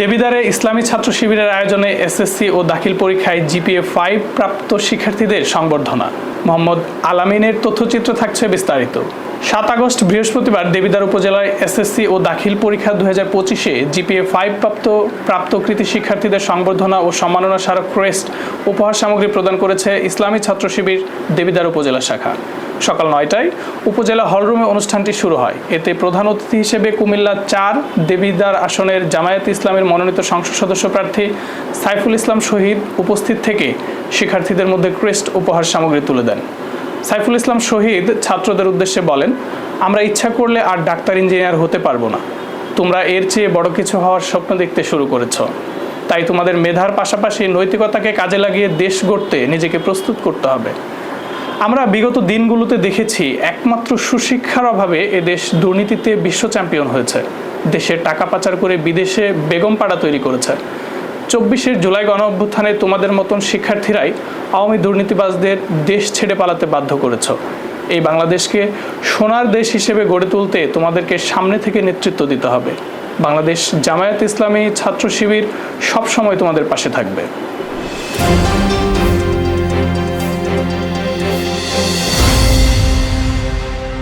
দেবিদারে ইসলামী ছাত্র শিবিরের আয়োজনে এসএসসি ও দাখিল পরীক্ষায় জিপিএ ফাইভ প্রাপ্ত শিক্ষার্থীদের সংবর্ধনা। মোহাম্মদ আলামিনের তথ্যচিত্র থাকছে বিস্তারিত। সাত আগস্ট বৃহস্পতিবার দেবিদার উপজেলায় এসএসসি ও দাখিল পরীক্ষা দু হাজার পঁচিশে জিপিএ ফাইভ প্রাপ্ত প্রাপ্ত কৃতি শিক্ষার্থীদের সংবর্ধনা ও সম্মাননা স্মারক ক্রেস্ট উপহার সামগ্রী প্রদান করেছে ইসলামী ছাত্র শিবির দেবিদার উপজেলা শাখা। সকাল নয়টায় উপজেলা হলরুমে অনুষ্ঠানটি শুরু হয়। এতে প্রধান অতিথি হিসেবে কুমিল্লা চার দেবিদার আসনের জামায়াত ইসলামের মনোনীত সংসদ সদস্য প্রার্থী সাইফুল ইসলাম শহীদ উপস্থিত থেকে শিক্ষার্থীদের মধ্যে ক্রেস্ট উপহার সামগ্রী তুলে দেন। সাইফুল ইসলাম শহীদ ছাত্রদের উদ্দেশ্যে বলেন, আমরা ইচ্ছা করলে আর ডাক্তার, ইঞ্জিনিয়ার হতে পারব না। তোমরা এর চেয়ে বড় কিছু হওয়ার স্বপ্ন দেখতে শুরু করেছ। তাই তোমাদের মেধার পাশাপাশি নৈতিকতাকে কাজে লাগিয়ে দেশ গড়তে নিজেকে প্রস্তুত করতে হবে। আমরা বিগত দিনগুলোতে দেখেছি একমাত্র সুশিক্ষার অভাবে এ দেশ দুর্নীতিতে বিশ্ব চ্যাম্পিয়ন হয়েছে। দেশের টাকা পাচার করে বিদেশে বেগম পাড়া তৈরি করেছে। চব্বিশের জুলাই গণ অভ্যুত্থানে তোমাদের মতন শিক্ষার্থীরাই আওয়ামী দুর্নীতিবাজদের দেশ ছেড়ে পালাতে বাধ্য করেছ। এই বাংলাদেশকে সোনার দেশ হিসেবে গড়ে তুলতে তোমাদেরকে সামনে থেকে নেতৃত্ব দিতে হবে। বাংলাদেশ জামায়াত ইসলামী ছাত্র শিবির সবসময় তোমাদের পাশে থাকবে।